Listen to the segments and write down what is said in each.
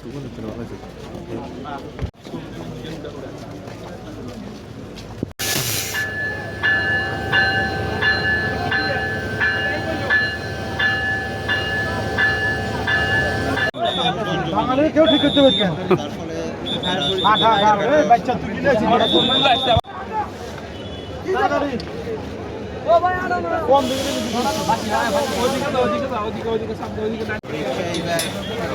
그거는 들어가지고. বাঙালি কেউ ঠিক করতে পারছে না আঠা আঠা বাচ্চা তুলি কম দিকে ওদিকে ওদিকে ওদিকে ওদিকে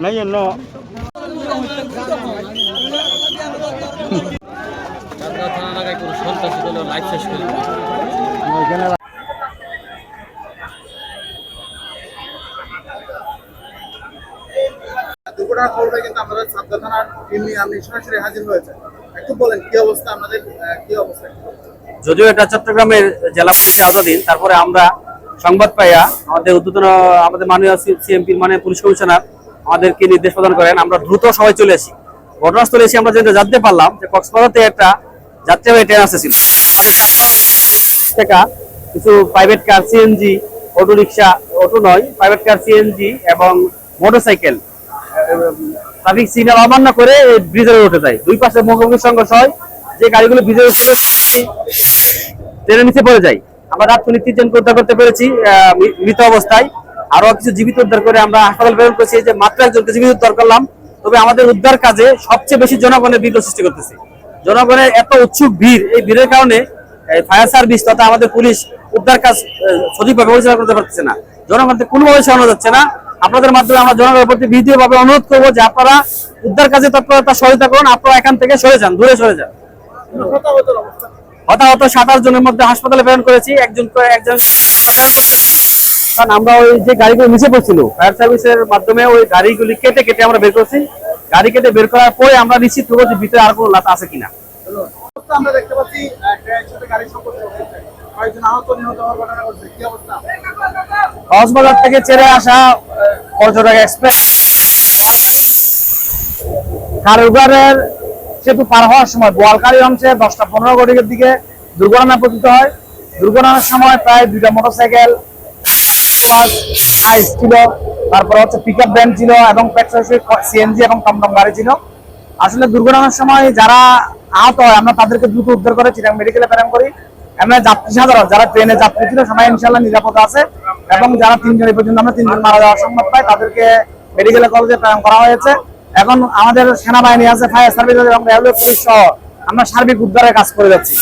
નહીં એમનો কিন্তু আমাদের আমি সরাসরি হাজির বলেন কি অবস্থা আমাদের? কি অবস্থা? যদিও এটা চট্টগ্রামের জেলা পুলিশের আজাদিন তারপরে আমরা সংবাদ পাইয়া আমাদের উদ্বোধন, আমাদের মাননীয় সিএমপির মানে পুলিশ কমিশনার আমাদেরকে নির্দেশ প্রদান করেন। আমরা দ্রুত সবাই চলে আসি। ঘটনাস্থলে এসে আমরা যেটা জানতে পারলাম যে কক্সবাজার একটা যাত্রীবাহী ট্রেন আসতেছিল টাকা, কিছু private car CNG auto rickshaw auto নয় প্রাইভেট কার সিএনজি এবং মোটরসাইকেল ট্রাফিক সিগন্যাল অমান্য করে ব্রিজের উঠে যায়। দুই পাশে মুখোমুখি সংঘর্ষ হয়। যে গাড়িগুলো ব্রিজের ছিল ট্রেনের নিচে পড়ে যায়। আমরা মিনিট তিনজনকে উদ্ধার করতে পেরেছি মৃত অবস্থায়। আরও কিছু জীবিত উদ্ধার করে আমরা হাসপাতাল প্রেরণ করেছি যে মাত্র একজনকে জীবিত উদ্ধার করলাম। তবে আমাদের উদ্ধার কাজে সবচেয়ে বেশি জনগণের বিঘ্ন সৃষ্টি করতেছে। জনগণের এত উৎসুক ভিড়, এই ভিড়ের কারণে ফায়ার সার্ভিস তথা আমাদের পুলিশ উদ্ধার কাজ সঠিকভাবে পরিচালনা করতে পারতেছে না। জনগণকে কোনোভাবে সরানো যাচ্ছে না। আপনাদের মাধ্যমে আমরা জনগণের প্রতি ভিডিওভাবে অনুরোধ করব যে আপনারা উদ্ধার কাজে তৎপরতা সহায়তা করুন। আপনারা এখান থেকে সরে যান, দূরে সরে যান। হতাহত সাতাশ জনের মধ্যে হাসপাতালে প্রেরণ করেছি। একজন একজন কারণ আমরা ওই যে গাড়িগুলো নিচে পড়ছিল ফায়ার সার্ভিসের মাধ্যমে ওই গাড়িগুলি কেটে কেটে আমরা বের করছি। গাড়ি কেটে বের করার পরে আমরা নিশ্চিত হব যে ভিতরে আর কোনো লাত আছে কিনা। আমরা দেখতে পাচ্ছি কক্সবাজার থেকে ছেড়ে আসা আহ, পর্যটক এক্সপ্রেস কারুগারের সেতু পার হওয়ার সময় বোয়ালকালী অংশে দশটা পনেরো ঘটিকের দিকে দুর্ঘটনা পতিত হয়। দুর্ঘটনার সময় প্রায় দুইটা মোটরসাইকেল আইস ছিল, তারপর হচ্ছে পিক আপ ভ্যান ছিল এবং সিএনজি এবং টমটম গাড়ি ছিল। আসলে দুর্ঘটনার সময় যারা আহত হয়, আমরা তাদেরকে দ্রুত উদ্ধার করে চিটাং মেডিকেলে প্রেরণ করি। আমরা যাত্রী সাধারণ, যারা ট্রেনে যাত্রী ছিল, সবাই ইনশাল্লাহ নিরাপদ আছে এবং যারা তিনজন এই পর্যন্ত আমরা তিনজন মারা যাওয়ার সম্ভব পাই, তাদেরকে মেডিকেল কলেজে প্রেরণ করা হয়েছে। এখন আমাদের সেনাবাহিনী আছে, ফায়ার সার্ভিস এবং রেলওয়ে পুলিশ সহ আমরা সার্বিক উদ্ধারের কাজ করে যাচ্ছি।